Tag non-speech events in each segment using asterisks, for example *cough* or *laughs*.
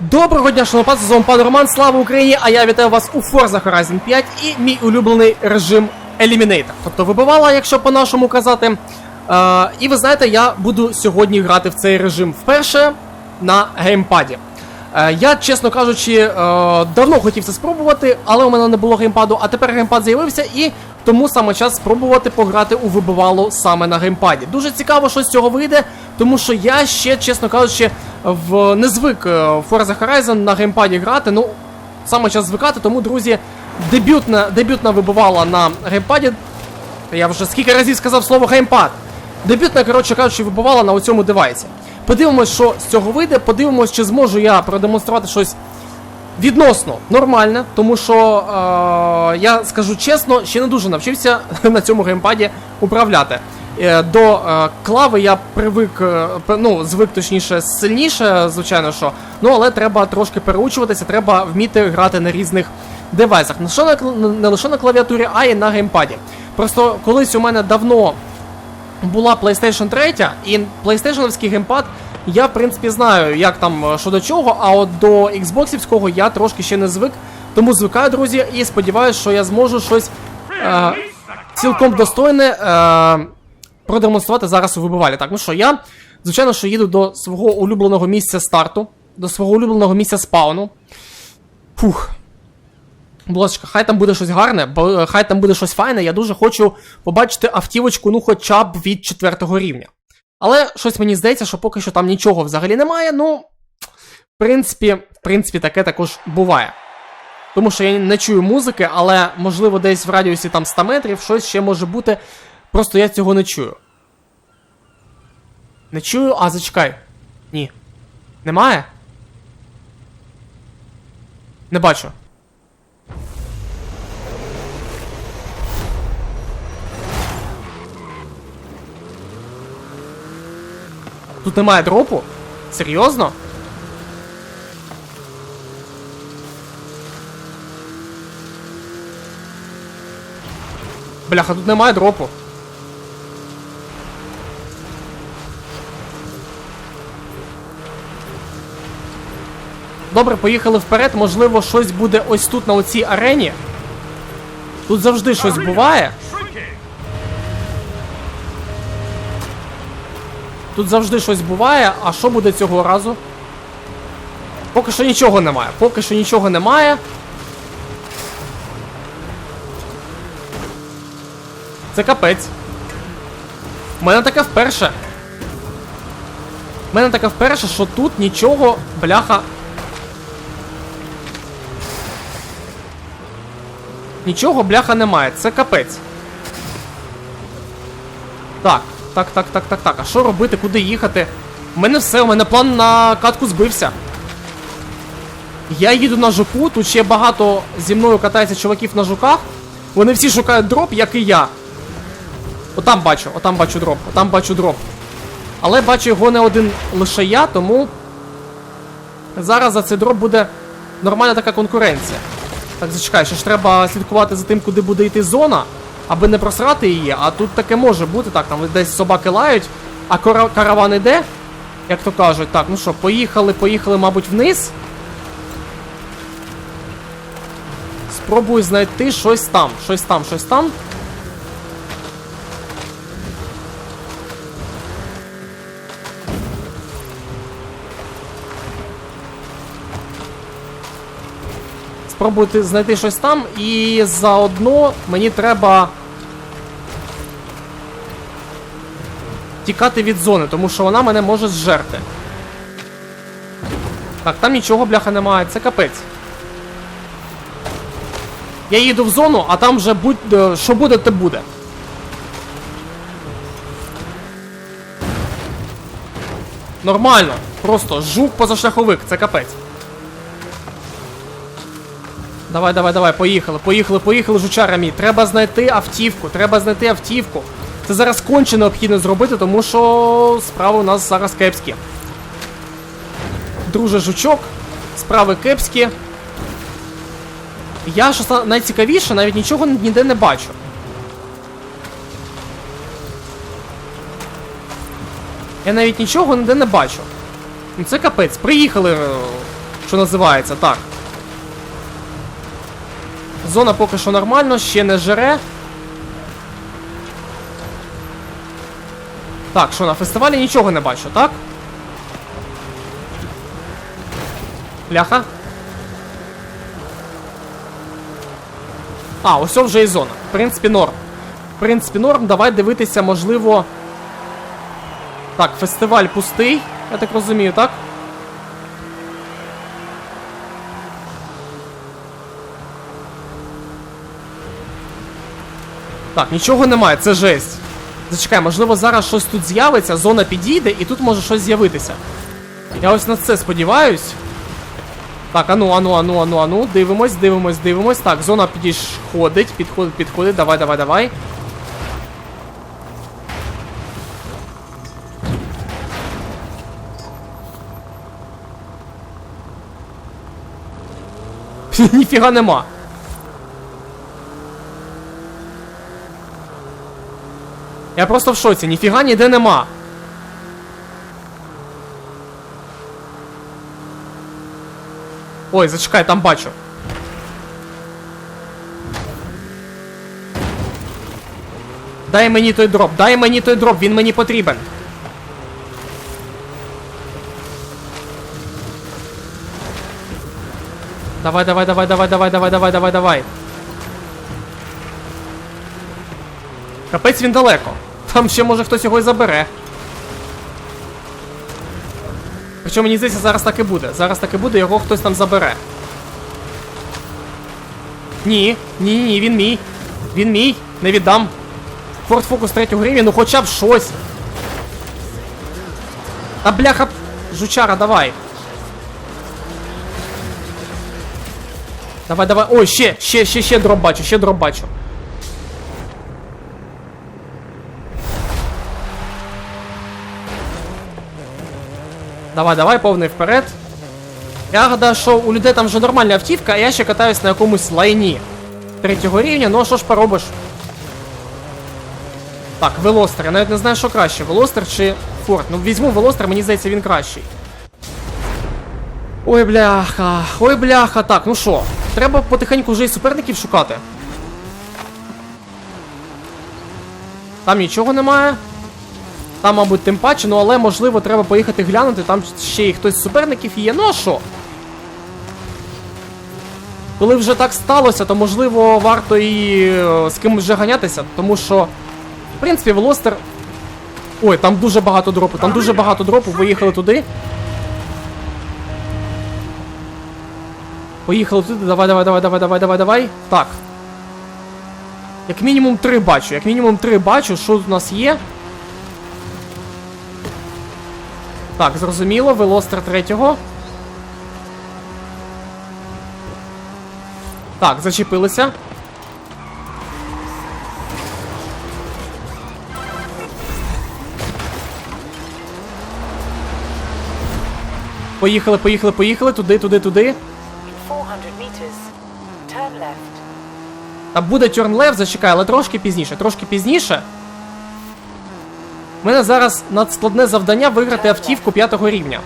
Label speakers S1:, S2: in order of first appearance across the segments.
S1: Доброго дня, паці, з вами пан Роман, слава Україні! А я вітаю вас у Forza Horizon 5 і мій улюблений режим Eliminator. Тобто вибивала, якщо по-нашому казати. Е, і ви знаєте, я буду сьогодні грати в цей режим вперше на геймпаді. Е, я, чесно кажучи, е, давно хотів це спробувати, але у мене не було геймпаду, а тепер геймпад з'явився і тому саме час спробувати пограти у вибивалу саме на геймпаді. Дуже цікаво, що з цього вийде, тому що я ще, чесно кажучи, в не звик е, Forza Horizon на геймпаді грати. Ну, саме час звикати, тому, друзі, дебютна, дебютна вибивала на геймпаді. Я вже скільки разів сказав слово геймпад. Дебютна, коротше кажучи, вибивала на цьому девайсі. Подивимось, що з цього вийде, подивимось, чи зможу я продемонструвати щось відносно нормальне, тому що е, я скажу чесно, ще не дуже навчився *laughs* на цьому геймпаді управляти. Е, до е, клави я привик, е, ну, звик точніше сильніше, звичайно що. Ну, але треба трошки переучуватися, треба вміти грати на різних девайсах. Не лише на, не лише на клавіатурі, а й на геймпаді. Просто колись у мене давно була PlayStation 3, і PlayStation геймпад я, в принципі, знаю, як там е, що до чого, а от до Xboxівського я трошки ще не звик. Тому звикаю, друзі, і сподіваюся, що я зможу щось е, цілком достойне е, продемонструвати зараз у вибивалі. Так, ну що, я, звичайно, що їду до свого улюбленого місця старту, до свого улюбленого місця спауну. Фух. Ласка, хай там буде щось гарне, бо е, хай там буде щось файне. Я дуже хочу побачити автівочку, ну хоча б від четвертого рівня. Але щось мені здається, що поки що там нічого взагалі немає. Ну, в принципі, в принципі, таке також буває. Тому що я не чую музики, але можливо десь в радіусі там 100 метрів щось ще може бути. Просто я цього не чую. Не чую, а зачекай. Ні. Немає? Не бачу. Тут немає дропу? Серйозно? Бляха, тут немає дропу. Добре, поїхали вперед. Можливо, щось буде ось тут на оцій арені. Тут завжди щось буває. Тут завжди щось буває, а що буде цього разу? Поки що нічого немає. Поки що нічого немає. Це капець. У мене таке вперше. У мене таке вперше, що тут нічого, бляха. Нічого, бляха, немає. Це капець. Так, так, так, так, так, так. А що робити, куди їхати? У мене все, у мене план на катку збився. Я їду на жуку, тут ще багато зі мною катається чуваків на жуках. Вони всі шукають дроп, як і я. Отам бачу, отам бачу дроп, отам бачу дроп. Але бачу його не один лише я, тому зараз за цей дроп буде нормальна така конкуренція. Так, зачекай, ще ж треба слідкувати за тим, куди буде йти зона, аби не просрати її, а тут таке може бути, так, там десь собаки лають, а караван іде, як то кажуть. Так, ну що, поїхали, поїхали, мабуть, вниз. Спробую знайти щось там, щось там, щось там. Спробуйте знайти щось там, і заодно мені треба тікати від зони, тому що вона мене може зжерти. Так, там нічого, бляха, немає, це капець. Я їду в зону, а там вже будь. е, що буде, те буде. Нормально. Просто жук позашляховик, це капець. Давай, давай, давай, поїхали, поїхали, поїхали, жучара мій. Треба знайти автівку, треба знайти автівку. Це зараз конче необхідно зробити, тому що справи у нас зараз кепські. Друже жучок, справи кепські. Я що найцікавіше, навіть нічого ніде не бачу. Я навіть нічого ніде не бачу. Ну це капець. Приїхали. е, Що називається, так. Зона поки що нормально, ще не жере. Так, що на фестивалі нічого не бачу, так? Ляха. А, ось вже і зона. В принципі, норм. В принципі, норм. Давай дивитися, можливо. Так, фестиваль пустий, я так розумію, так? Так, нічого немає, це жесть. Зачекай, можливо, зараз щось тут з'явиться, зона підійде і тут може щось з'явитися. Я ось на це сподіваюсь. Так, ану, ану, ану, ану, ану. Дивимось, дивимось, дивимось. Так, зона підходить, підходить, підходить. Давай, давай, давай. *laughs* Ніфіга нема. Я просто в шоці, ніфіга ніде нема. Ой, зачекай, там бачу. Дай мені той дроп, дай мені той дроп, він мені потрібен. Давай, давай, давай, давай, давай, давай, давай, давай, давай. Капець він далеко. Там ще може хтось його і забере. Причому мені здається, зараз так і буде. Зараз так і буде, його хтось там забере. Ні, ні, ні, він мій. Він мій. Не віддам. Форт Фокус третього рівня, ну хоча б щось. А бляха, жучара, давай. Давай, давай. Ой, ще, ще, ще, ще дроп бачу, ще дроп бачу. Давай, давай, повний вперед. Я гадаю, що у людей там вже нормальна автівка, а я ще катаюсь на якомусь лайні. Третього рівня, ну що ж поробиш? Так, Велостер. Я навіть не знаю, що краще, Велостер чи Форд. Ну, візьму Велостер, мені здається, він кращий. Ой, бляха, ой, бляха. Так, ну що, треба потихеньку вже і суперників шукати. Там нічого немає. Там, мабуть, тим паче, ну але можливо треба поїхати глянути, там ще і хтось з суперників є. Ну а що? Коли вже так сталося, то можливо варто і е, з кимось вже ганятися, тому що, в принципі, Велостер. Ой, там дуже багато дропу, там дуже багато дропу, виїхали туди. Поїхали туди, давай, давай, давай, давай, давай, давай, давай. Так. Як мінімум три бачу, як мінімум три бачу, що тут у нас є. Так, зрозуміло, Велостер третього. Так, зачепилися. Поїхали, поїхали, поїхали. Туди, туди, туди.
S2: In 400 meters, turn left.
S1: Та буде turn left, зачекай, але трошки пізніше. Трошки пізніше. У мене зараз надскладне завдання виграти автівку п'ятого рівня.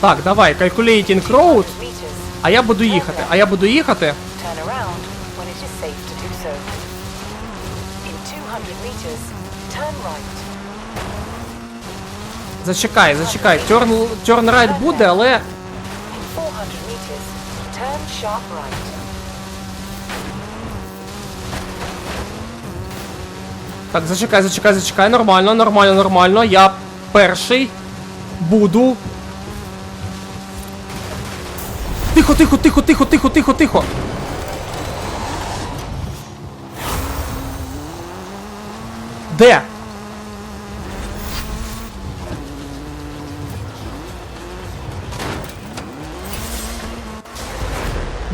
S1: Так, давай, calculating road. А я буду їхати. А я буду їхати.
S2: Turn right.
S1: Зачекай, зачекай. Turn right буде, але.
S2: In 400 meters, turn sharp right.
S1: Так, зачекай, зачекай, зачекай. Нормально, нормально, нормально. Я перший буду. Тихо, тихо, тихо, тихо, тихо, тихо, тихо. Де?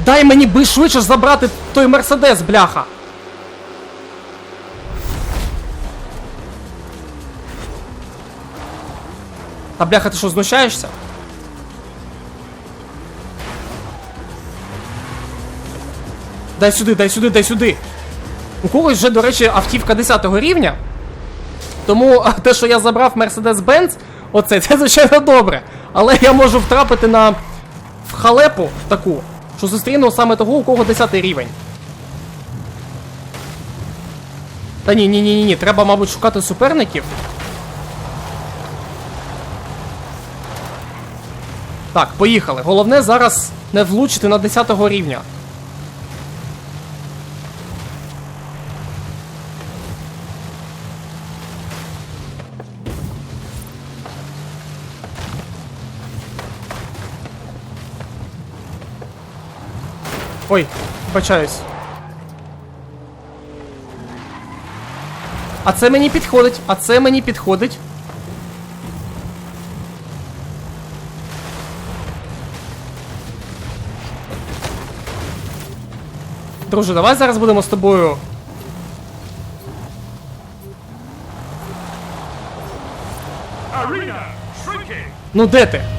S1: Дай мені би швидше забрати той Мерседес, бляха. Та бляха, ти що знущаєшся? Дай сюди, дай сюди, дай сюди. У когось вже, до речі, автівка 10 го рівня. Тому те, що я забрав Mercedes-Benz, оце, це звичайно добре. Але я можу втрапити на в халепу таку що зустріну саме того, у кого 10 рівень. Та ні, ні, ні, ні, ні. Треба, мабуть, шукати суперників. Так, поїхали. Головне зараз не влучити на 10 рівня. Ой, вибачаюсь. А це мені підходить, а це мені підходить. Друже, давай зараз будемо з тобою. Ну де ти?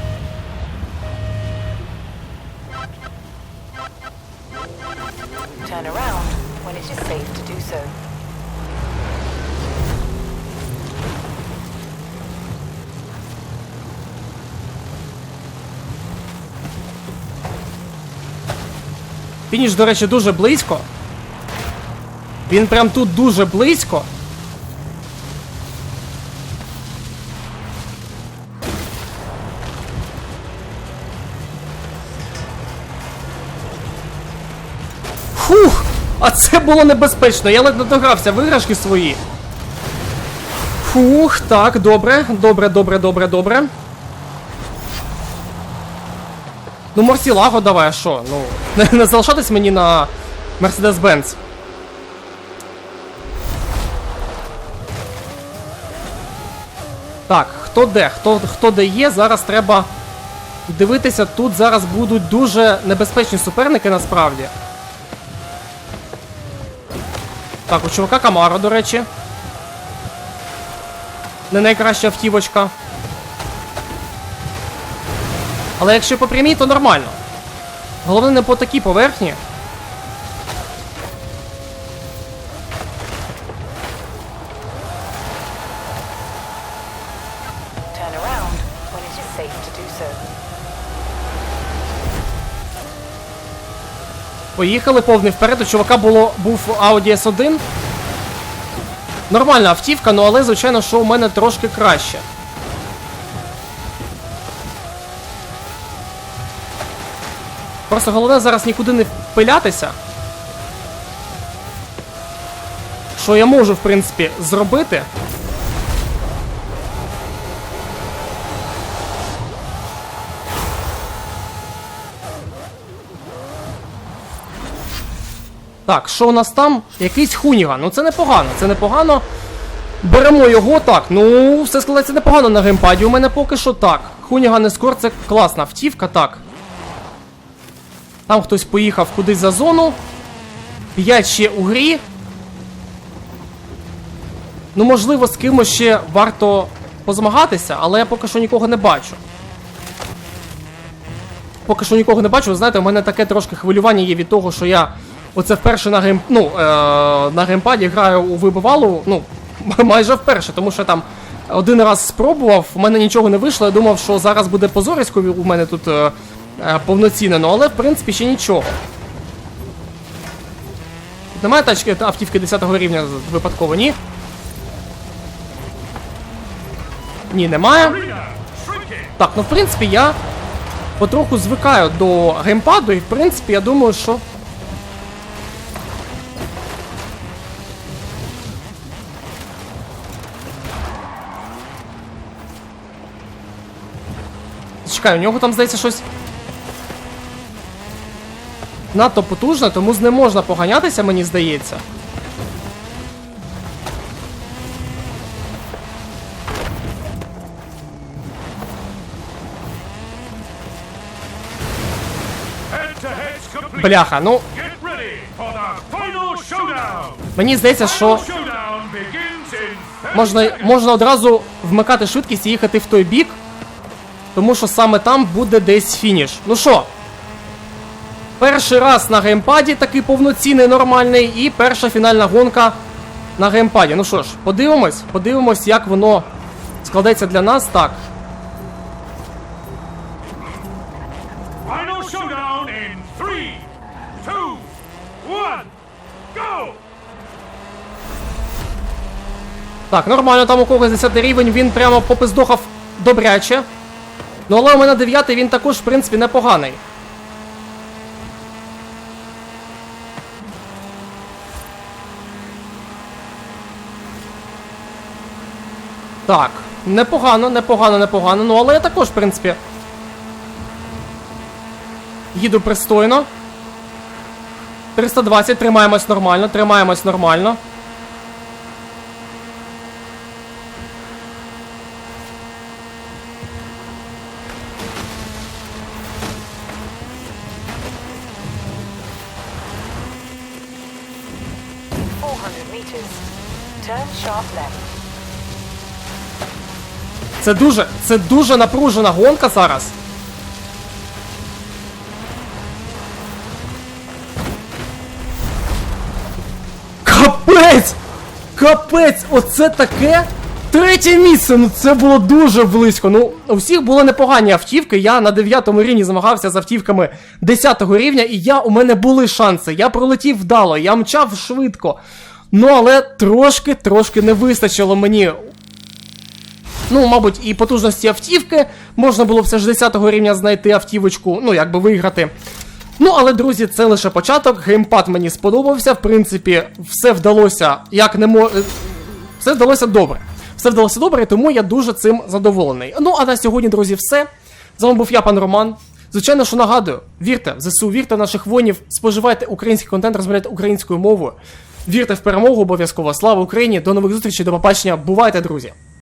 S2: Turn around when it is safe to do so.
S1: Фініш, до речі, дуже близько. Він прям тут дуже близько. Фух! А це було небезпечно. Я ледь не догрався виграшки свої. Фух, так, добре, добре, добре, добре, добре. Ну, Морсілаго давай, а що? Ну, *laughs* не, не залишатись мені на Mercedes-Benz. Так, хто де? Хто, хто де є, зараз треба дивитися. Тут зараз будуть дуже небезпечні суперники насправді. Так, у чувака Камара, до речі. Не найкраща автівочка. Але якщо по прямій, то нормально. Головне не по такій поверхні. Поїхали повний вперед. У чувака було, був Audi S1. Нормальна автівка, ну але, звичайно, що у мене трошки краще. Просто головне зараз нікуди не впилятися. Що я можу, в принципі, зробити. Так, що у нас там? Якийсь хуніган. Ну це непогано, це непогано. Беремо його так. Ну, все складається непогано на геймпаді. У мене поки що так. Хуніган Ескор це класна автівка, так. Там хтось поїхав кудись за зону. 5 ще у грі. Ну, можливо, з кимось ще варто позмагатися, але я поки що нікого не бачу. Поки що нікого не бачу. Ви знаєте, у мене таке трошки хвилювання є від того, що я оце вперше на гейм... ну, е... на геймпаді граю у вибивалу, ну, *laughs* майже вперше, тому що там один раз спробував, у мене нічого не вийшло. Я думав, що зараз буде позорисько у мене тут е... Е... повноцінне, ну, але в принципі ще нічого. Немає тачки автівки 10 рівня випадково, ні? Ні, немає. Так, ну в принципі я потроху звикаю до геймпаду, і в принципі я думаю, що. Чекай, у нього там здається щось. Надто потужне, тому з ним можна поганятися, мені здається. Бляха, ну мені здається, що.
S3: Final showdown begins in 30
S1: Можна, можна одразу вмикати швидкість і їхати в той бік, тому що саме там буде десь фініш. Ну що? Перший раз на геймпаді такий повноцінний, нормальний, і перша фінальна гонка на геймпаді. Ну що ж, подивимось, подивимось, як воно складеться для нас. Так. Так, нормально, там у когось 10 рівень, він прямо попиздохав добряче. Ну але у мене 9 він також, в принципі, непоганий. Так, непогано, непогано, непогано. Ну але я також, в принципі. Їду пристойно. 320, тримаємось нормально, тримаємось нормально. Це дуже, це дуже напружена гонка зараз. Капець! Капець! Оце таке! Третє місце! Ну це було дуже близько. Ну, у всіх були непогані автівки. Я на 9 рівні змагався з автівками 10 рівня, і я у мене були шанси. Я пролетів вдало, я мчав швидко. Ну, але трошки, трошки не вистачило мені Ну, мабуть, і потужності автівки. Можна було б все ж 10 рівня знайти автівочку, ну, якби виграти. Ну, але, друзі, це лише початок. Геймпад мені сподобався. В принципі, все вдалося, як не мо... е, Все вдалося добре. Все вдалося добре, тому я дуже цим задоволений. Ну, а на сьогодні, друзі, все. З вами був я, пан Роман. Звичайно, що нагадую, вірте в ЗСУ, вірте в наших воїнів, споживайте український контент, розмовляйте українською мовою. Вірте в перемогу обов'язково. Слава Україні! До нових зустрічей, до побачення. Бувайте, друзі!